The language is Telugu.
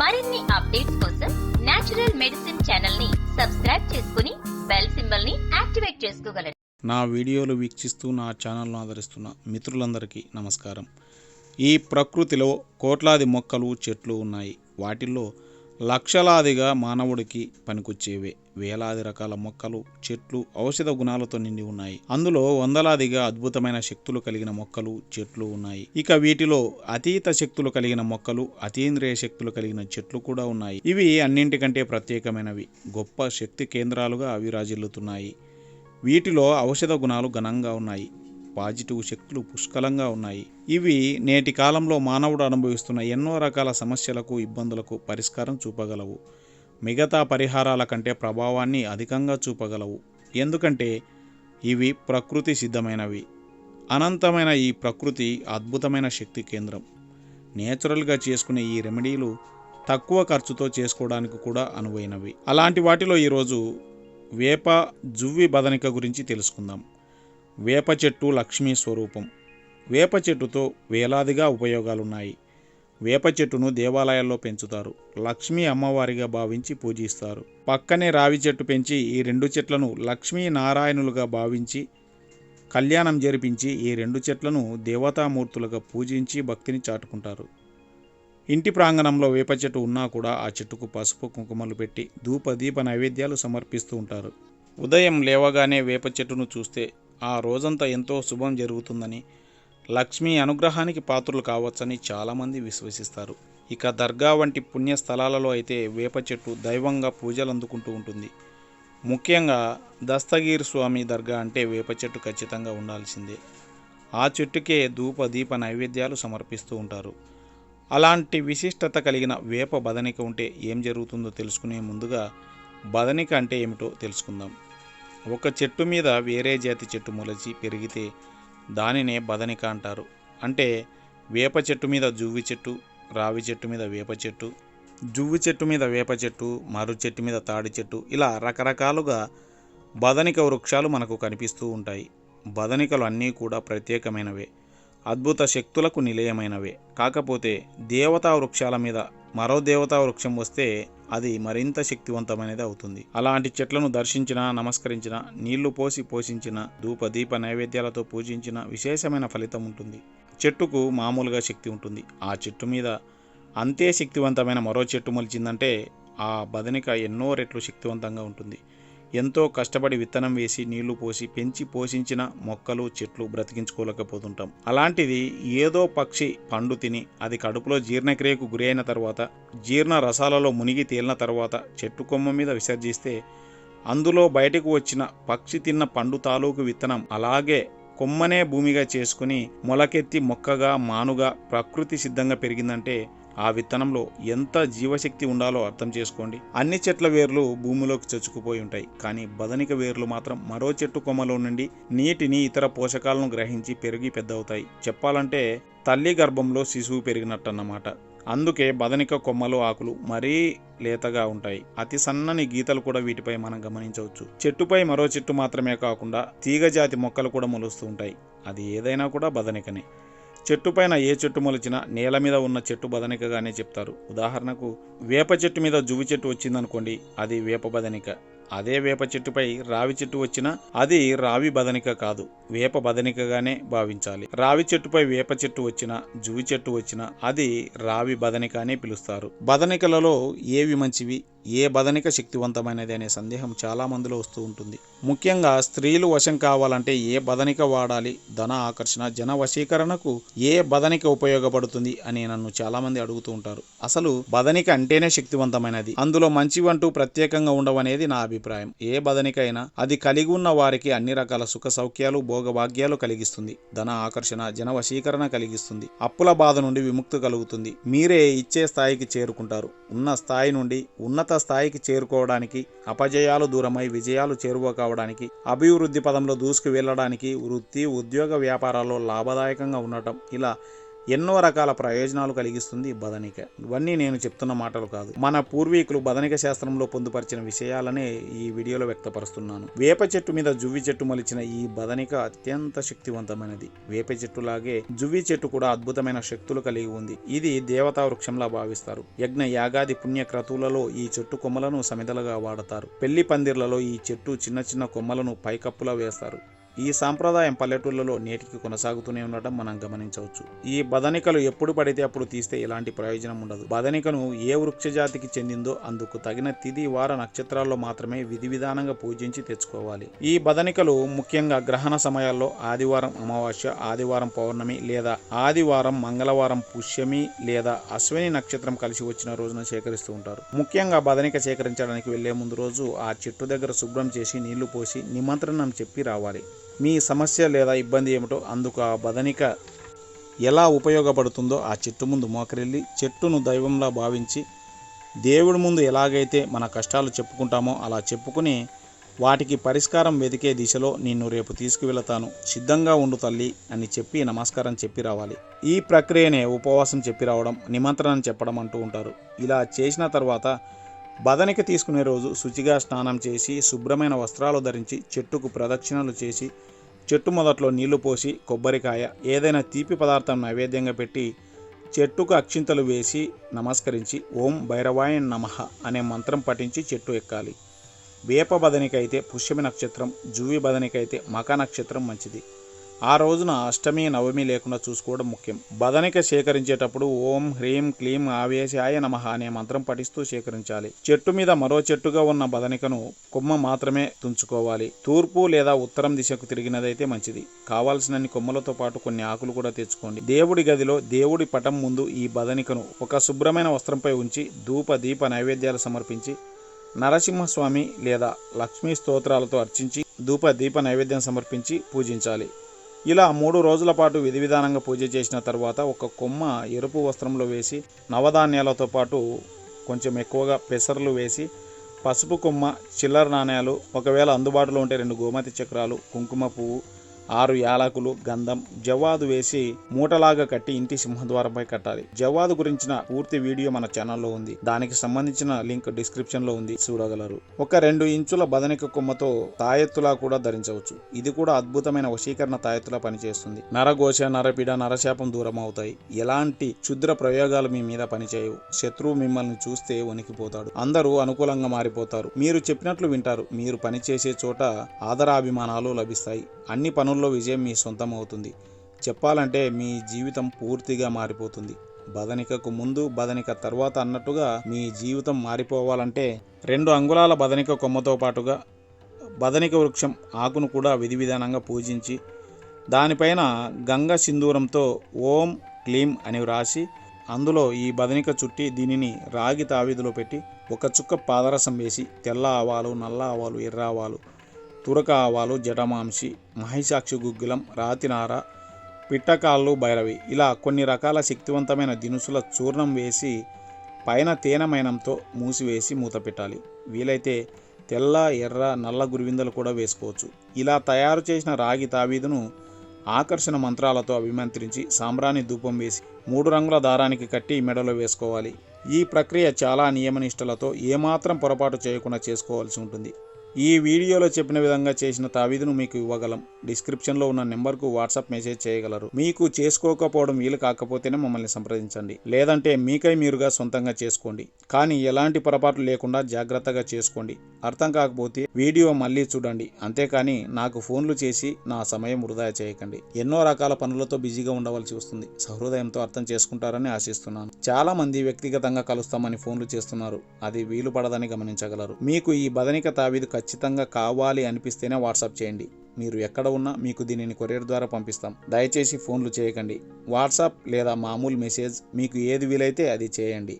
మరిన్ని అప్డేట్స్ కోసం నేచురల్ మెడిసిన్ ఛానల్ని సబ్స్క్రైబ్ చేసుకుని బెల్ సింబల్ని యాక్టివేట్ చేసుకోగలరు. నా వీడియోలు వీక్షిస్తూ నా ఛానల్ను ఆదరిస్తున్న మిత్రులందరికీ నమస్కారం. ఈ ప్రకృతిలో కోట్లాది మొక్కలు చెట్లు ఉన్నాయి. వాటిల్లో లక్షలాదిగా మానవుడికి పనికొచ్చేవే. వేలాది రకాల మొక్కలు చెట్లు ఔషధ గుణాలతో నిండి ఉన్నాయి. అందులో వందలాదిగా అద్భుతమైన శక్తులు కలిగిన మొక్కలు చెట్లు ఉన్నాయి. ఇక వీటిలో అతీత శక్తులు కలిగిన మొక్కలు అతీంద్రియ శక్తులు కలిగిన చెట్లు కూడా ఉన్నాయి. ఇవి అన్నింటికంటే ప్రత్యేకమైనవి. గొప్ప శక్తి కేంద్రాలుగా అవిరాజిల్లుతున్నాయి. వీటిలో ఔషధ గుణాలు ఘనంగా ఉన్నాయి. పాజిటివ్ శక్తులు పుష్కలంగా ఉన్నాయి. ఇవి నేటి కాలంలో మానవుడు అనుభవిస్తున్న ఎన్నో రకాల సమస్యలకు ఇబ్బందులకు పరిష్కారం చూపగలవు. మిగతా పరిహారాల కంటే ప్రభావాన్ని అధికంగా చూపగలవు. ఎందుకంటే ఇవి ప్రకృతి సిద్ధమైనవి. అనంతమైన ఈ ప్రకృతి అద్భుతమైన శక్తి కేంద్రం. నేచురల్గా చేసుకునే ఈ రెమెడీలు తక్కువ ఖర్చుతో చేసుకోవడానికి కూడా అనువైనవి. అలాంటి వాటిలో ఈరోజు వేప జువ్వి బదనిక గురించి తెలుసుకుందాం. వేప చెట్టు లక్ష్మీ స్వరూపం. వేప చెట్టుతో వేలాదిగా ఉపయోగాలున్నాయి. వేప చెట్టును దేవాలయాల్లో పెంచుతారు. లక్ష్మీ అమ్మవారిగా భావించి పూజిస్తారు. పక్కనే రావి చెట్టు పెంచి ఈ రెండు చెట్లను లక్ష్మీ నారాయణులుగా భావించి కళ్యాణం జరిపించి ఈ రెండు చెట్లను దేవతామూర్తులుగా పూజించి భక్తిని చాటుకుంటారు. ఇంటి ప్రాంగణంలో వేప చెట్టు ఉన్నా కూడా ఆ చెట్టుకు పసుపు కుంకుమలు పెట్టి ధూప దీప నైవేద్యాలు సమర్పిస్తూ ఉంటారు. ఉదయం లేవగానే వేప చెట్టును చూస్తే ఆ రోజంతా ఎంతో శుభం జరుగుతుందని లక్ష్మీ అనుగ్రహానికి పాత్రలు కావచ్చని చాలామంది విశ్వసిస్తారు. ఇక దర్గా వంటి పుణ్య స్థలాలలో అయితే వేప చెట్టు దైవంగా పూజలు అందుకుంటూ ఉంటుంది. ముఖ్యంగా దస్తగీర్ స్వామి దర్గా అంటే వేప చెట్టు ఖచ్చితంగా ఉండాల్సిందే. ఆ చెట్టుకే ధూప దీప నైవేద్యాలు సమర్పిస్తూ ఉంటారు. అలాంటి విశిష్టత కలిగిన వేప బదనిక ఉంటే ఏం జరుగుతుందో తెలుసుకునే ముందుగా బదనిక అంటే ఏమిటో తెలుసుకుందాం. ఒక చెట్టు మీద వేరే జాతి చెట్టు మొలచి పెరిగితే దానినే బదనిక అంటారు. అంటే వేప చెట్టు మీద జువ్వి చెట్టు రావి చెట్టు మీద వేప చెట్టు జువ్వి చెట్టు మీద వేప చెట్టు మర్రి చెట్టు మీద తాడి చెట్టు ఇలా రకరకాలుగా బదనిక వృక్షాలు మనకు కనిపిస్తూ ఉంటాయి. బదనికలు అన్నీ కూడా ప్రత్యేకమైనవే. అద్భుత శక్తులకు నిలయమైనవే. కాకపోతే దేవతా వృక్షాల మీద మరో దేవతా వృక్షం వస్తే అది మరింత శక్తివంతమైనది అవుతుంది. అలాంటి చెట్లను దర్శించిన నమస్కరించిన నీళ్ళు పోసి పోషించిన ధూప దీప నైవేద్యాలతో పూజించిన విశేషమైన ఫలితం ఉంటుంది. చెట్టుకు మామూలుగా శక్తి ఉంటుంది. ఆ చెట్టు మీద అంతే శక్తివంతమైన మరో చెట్టు మొలిచిందంటే ఆ బదనిక ఎన్నో రెట్లు శక్తివంతంగా ఉంటుంది. ఎంతో కష్టపడి విత్తనం వేసి నీళ్ళు పోసి పెంచి పోషించిన మొక్కలు చెట్లు బ్రతికించుకోలేకపోతుంటాం. అలాంటిది ఏదో పక్షి పండు తిని అది కడుపులో జీర్ణక్రియకు గురైన తర్వాత జీర్ణ రసాలలో మునిగి తేలిన తర్వాత చెట్టు కొమ్మ మీద విసర్జిస్తే అందులో బయటకు వచ్చిన పక్షి తిన్న పండు తాలూకు విత్తనం అలాగే కొమ్మనే భూమిగా చేసుకుని మొలకెత్తి మొక్కగా మానుగా ప్రకృతి సిద్ధంగా పెరిగిందంటే ఆ విత్తనంలో ఎంత జీవశక్తి ఉండాలో అర్థం చేసుకోండి. అన్ని చెట్ల వేర్లు భూమిలోకి చొచ్చుకుపోయి ఉంటాయి. కానీ బదనిక వేర్లు మాత్రం మరో చెట్టు కొమ్మలో నుండి నీటిని ఇతర పోషకాలను గ్రహించి పెరిగి పెద్దవుతాయి. చెప్పాలంటే తల్లి గర్భంలో శిశువు పెరిగినట్టన్నమాట. అందుకే బదనిక కొమ్మలు ఆకులు మరీ లేతగా ఉంటాయి. అతి సన్నని గీతలు కూడా వీటిపై మనం గమనించవచ్చు. చెట్టుపై మరో చెట్టు మాత్రమే కాకుండా తీగజాతి మొక్కలు కూడా మొలుస్తూ ఉంటాయి. అది ఏదైనా కూడా బదనికనే. చెట్టుపైన ఏ చెట్టు మొలిచినా నేల మీద ఉన్న చెట్టు బదనికగానే చెప్తారు. ఉదాహరణకు వేప చెట్టు మీద జువ్వి చెట్టు వచ్చిందనుకోండి అది వేప బదనిక. అదే వేప చెట్టుపై రావి చెట్టు వచ్చినా అది రావి బదనిక కాదు వేప బదనికగానే భావించాలి. రావి చెట్టుపై వేప చెట్టు వచ్చినా జువి చెట్టు వచ్చినా అది రావి బదనిక అని పిలుస్తారు. బదనికలలో ఏవి మంచివి? ఏ బదనిక శక్తివంతమైనది అనే సందేహం చాలామందిలో వస్తూ ఉంటుంది. ముఖ్యంగా స్త్రీలు వశం కావాలంటే ఏ బదనిక వాడాలి? ధన ఆకర్షణ జన వశీకరణకు ఏ బదనిక ఉపయోగపడుతుంది అని నన్ను చాలామంది అడుగుతూ ఉంటారు. అసలు బదనిక అంటేనే శక్తివంతమైనది. అందులో మంచివంటూ ప్రత్యేకంగా ఉండవనేది నా అభిప్రాయం. ఏ బదనిక అయినా అది కలిగి ఉన్న వారికి అన్ని రకాల సుఖ సౌఖ్యాలు భోగభాగ్యాలు కలిగిస్తుంది. ధన ఆకర్షణ జన వశీకరణ కలిగిస్తుంది. అప్పుల బాధ నుండి విముక్తి కలుగుతుంది. మీరే ఇచ్చే స్థాయికి చేరుకుంటారు. ఉన్న స్థాయి నుండి ఉన్నత స్థాయికి చేరుకోవడానికి అపజయాలు దూరమై విజయాలు చేరువ కావడానికి అభివృద్ధి పదంలో దూసుకు వెళ్ళడానికి వృత్తి ఉద్యోగ వ్యాపారాల్లో లాభదాయకంగా ఉండటం ఇలా ఎన్నో రకాల ప్రయోజనాలు కలిగిస్తుంది బదనిక. ఇవన్నీ నేను చెప్తున్న మాటలు కాదు. మన పూర్వీకులు బదనిక శాస్త్రంలో పొందుపరిచిన విషయాలనే ఈ వీడియోలో వ్యక్తపరుస్తున్నాను. వేప చెట్టు మీద జువ్వి చెట్టు మలిచిన ఈ బదనిక అత్యంత శక్తివంతమైనది. వేప చెట్టు లాగే జువ్వి చెట్టు కూడా అద్భుతమైన శక్తులు కలిగి ఉంది. ఇది దేవతా వృక్షంలా భావిస్తారు. యజ్ఞ యాగాది పుణ్య క్రతువులలో ఈ చెట్టు కొమ్మలను సమిదలుగా వాడతారు. పెళ్ళి పందిర్లలో ఈ చెట్టు చిన్న చిన్న కొమ్మలను పైకప్పులా వేస్తారు. ఈ సాంప్రదాయం పల్లెటూళ్ళలో నేటికి కొనసాగుతూనే ఉండటం మనం గమనించవచ్చు. ఈ బదనికలు ఎప్పుడు పడితే అప్పుడు తీస్తే ఎలాంటి ప్రయోజనం ఉండదు. బదనికను ఏ వృక్ష జాతికి చెందిందో అందుకు తగిన తిది వార నక్షత్రాల్లో మాత్రమే విధి విధానంగా పూజించి తెచ్చుకోవాలి. ఈ బదనికలు ముఖ్యంగా గ్రహణ సమయాల్లో ఆదివారం అమావాస్య ఆదివారం పౌర్ణమి లేదా ఆదివారం మంగళవారం పుష్యమి లేదా అశ్విని నక్షత్రం కలిసి వచ్చిన రోజున సేకరిస్తూ ఉంటారు. ముఖ్యంగా బదనిక సేకరించడానికి వెళ్ళే ముందు రోజు ఆ చెట్టు దగ్గర శుభ్రం చేసి నీళ్ళు పోసి నిమంత్రణం చెప్పి రావాలి. మీ సమస్య లేదా ఇబ్బంది ఏమిటో అందుకు ఆ బదనిక ఎలా ఉపయోగపడుతుందో ఆ చెట్టు ముందు మోకరిల్లి చెట్టును దైవంలా భావించి దేవుడి ముందు ఎలాగైతే మన కష్టాలు చెప్పుకుంటామో అలా చెప్పుకుని వాటికి పరిష్కారం వెతికే దిశలో నిన్ను రేపు తీసుకువెళతాను. సిద్ధంగా ఉండు తల్లి అని చెప్పి నమస్కారం చెప్పి రావాలి. ఈ ప్రక్రియనే ఉపవాసం చెప్పి రావడం నిమంత్రణం చెప్పడం అంటూ ఉంటారు. ఇలా చేసిన తర్వాత బదనిక తీసుకునే రోజు శుచిగా స్నానం చేసి శుభ్రమైన వస్త్రాలు ధరించి చెట్టుకు ప్రదక్షిణలు చేసి చెట్టు మొదట్లో నీళ్ళు పోసి కొబ్బరికాయ ఏదైనా తీపి పదార్థం నైవేద్యంగా పెట్టి చెట్టుకు అక్షింతలు వేసి నమస్కరించి ఓం భైరవాయ నమః అనే మంత్రం పఠించి చెట్టు ఎక్కాలి. వేప బదనికైతే పుష్యమి నక్షత్రం జువి బదనికైతే మక నక్షత్రం మంచిది. ఆ రోజున అష్టమి నవమి లేకుండా చూసుకోవడం ముఖ్యం. బదనిక సేకరించేటప్పుడు ఓం హ్రీం క్లీం ఆవేశాయ నమ అనే మంత్రం పఠిస్తూ సేకరించాలి. చెట్టు మీద మరో చెట్టుగా ఉన్న బదనికను కొమ్మ మాత్రమే తుంచుకోవాలి. తూర్పు లేదా ఉత్తరం దిశకు తిరిగినదైతే మంచిది. కావాల్సినన్ని కొమ్మలతో పాటు కొన్ని ఆకులు కూడా తెచ్చుకోండి. దేవుడి గదిలో దేవుడి పటం ముందు ఈ బదనికను ఒక శుభ్రమైన వస్త్రంపై ఉంచి ధూప దీప నైవేద్యాలు సమర్పించి నరసింహస్వామి లేదా లక్ష్మీ స్తోత్రాలతో అర్చించి ధూప దీప నైవేద్యం సమర్పించి పూజించాలి. ఇలా మూడు రోజుల పాటు విధి విధానంగా పూజ చేసిన తర్వాత ఒక కొమ్మ ఎరుపు వస్త్రంలో వేసి నవధాన్యాలతో పాటు కొంచెం ఎక్కువగా పెసర్లు వేసి పసుపు కొమ్మ చిల్లర నాణ్యాలు ఒకవేళ అందుబాటులో ఉంటే రెండు గోమతి చక్రాలు కుంకుమ పువ్వు ఆరు యాలకులు గంధం జవాదు వేసి మూటలాగా కట్టి ఇంటి సింహద్వారంపై కట్టాలి. జవాదు గురించిన పూర్తి వీడియో మన ఛానల్లో ఉంది. దానికి సంబంధించిన లింక్ డిస్క్రిప్షన్లో ఉంది. చూడగలరు. ఒక రెండు ఇంచుల బదనిక కొమ్మతో తాయెత్తులా కూడా ధరించవచ్చు. ఇది కూడా అద్భుతమైన వశీకరణ తాయెత్తులా పనిచేస్తుంది. నరఘోష నరపీడ నరశాపం దూరం అవుతాయి ఎలాంటి క్షుద్ర ప్రయోగాలు మీ మీద పనిచేయవు. శత్రువు మిమ్మల్ని చూస్తే వణికిపోతాడు. అందరూ అనుకూలంగా మారిపోతారు. మీరు చెప్పినట్లు వింటారు. మీరు పనిచేసే చోట ఆదరాభిమానాలు లభిస్తాయి. అన్ని పనులు జీవితంలో విజయం మీ సొంతం అవుతుంది. చెప్పాలంటే మీ జీవితం పూర్తిగా మారిపోతుంది. బదనికకు ముందు బదనిక తర్వాత అన్నట్టుగా మీ జీవితం మారిపోవాలంటే రెండు అంగుళాల బదనిక కొమ్మతో పాటుగా బదనిక వృక్షం ఆకును కూడా విధి విధానంగా పూజించి దానిపైన గంగ సింధూరంతో ఓం క్లీం అని వ్రాసి అందులో ఈ బదనిక చుట్టి దీనిని రాగి తావీదులో పెట్టి ఒక చుక్క పాదరసం వేసి తెల్ల ఆవాలు నల్ల ఆవాలు ఎర్ర ఆవాలు తురక ఆవాలు జటమాంసి మహిషాక్షి గుగ్గిలం రాతినార పిట్టకాళ్ళు భైరవి. ఇలా కొన్ని రకాల శక్తివంతమైన దినుసుల చూర్ణం వేసి పైన తేనెమైనంతో మూసివేసి మూత పెట్టాలి. వీలైతే తెల్ల ఎర్ర నల్ల గురివిందలు కూడా వేసుకోవచ్చు. ఇలా తయారు చేసిన రాగి తావీదును ఆకర్షణ మంత్రాలతో అభిమంత్రించి సాంబ్రాణి ధూపం వేసి మూడు రంగుల దారానికి కట్టి మెడలో వేసుకోవాలి. ఈ ప్రక్రియ చాలా నియమనిష్టలతో ఏమాత్రం పొరపాటు చేయకుండా చేసుకోవాల్సి ఉంటుంది. ఈ వీడియోలో చెప్పిన విధంగా చేసిన తావీదును మీకు ఇవ్వగలం. డిస్క్రిప్షన్లో ఉన్న నెంబర్కు వాట్సాప్ మెసేజ్ చేయగలరు. మీకు చేసుకోకపోవడం వీలు కాకపోతేనే మమ్మల్ని సంప్రదించండి. లేదంటే మీకై మీరుగా సొంతంగా చేసుకోండి. కానీ ఎలాంటి పొరపాట్లు లేకుండా జాగ్రత్తగా చేసుకోండి. అర్థం కాకపోతే వీడియో మళ్ళీ చూడండి. అంతేకాని నాకు ఫోన్లు చేసి నా సమయం వృధా చేయకండి. ఎన్నో రకాల పనులతో బిజీగా ఉండవలసి వస్తుంది. సహృదయంతో అర్థం చేసుకుంటారని ఆశిస్తున్నాను. చాలా మంది వ్యక్తిగతంగా కలుస్తామని ఫోన్లు చేస్తున్నారు. అది వీలు పడదని గమనించగలరు. మీకు ఈ బదనిక తావీదు ఖచ్చితంగా కావాలి అనిపిస్తేనే వాట్సాప్ చేయండి. మీరు ఎక్కడ ఉన్నా మీకు దీనిని కొరియర్ ద్వారా పంపిస్తాం. దయచేసి ఫోన్లు చేయకండి. వాట్సాప్ లేదా మామూలు మెసేజ్ మీకు ఏది వీలైతే అది చేయండి.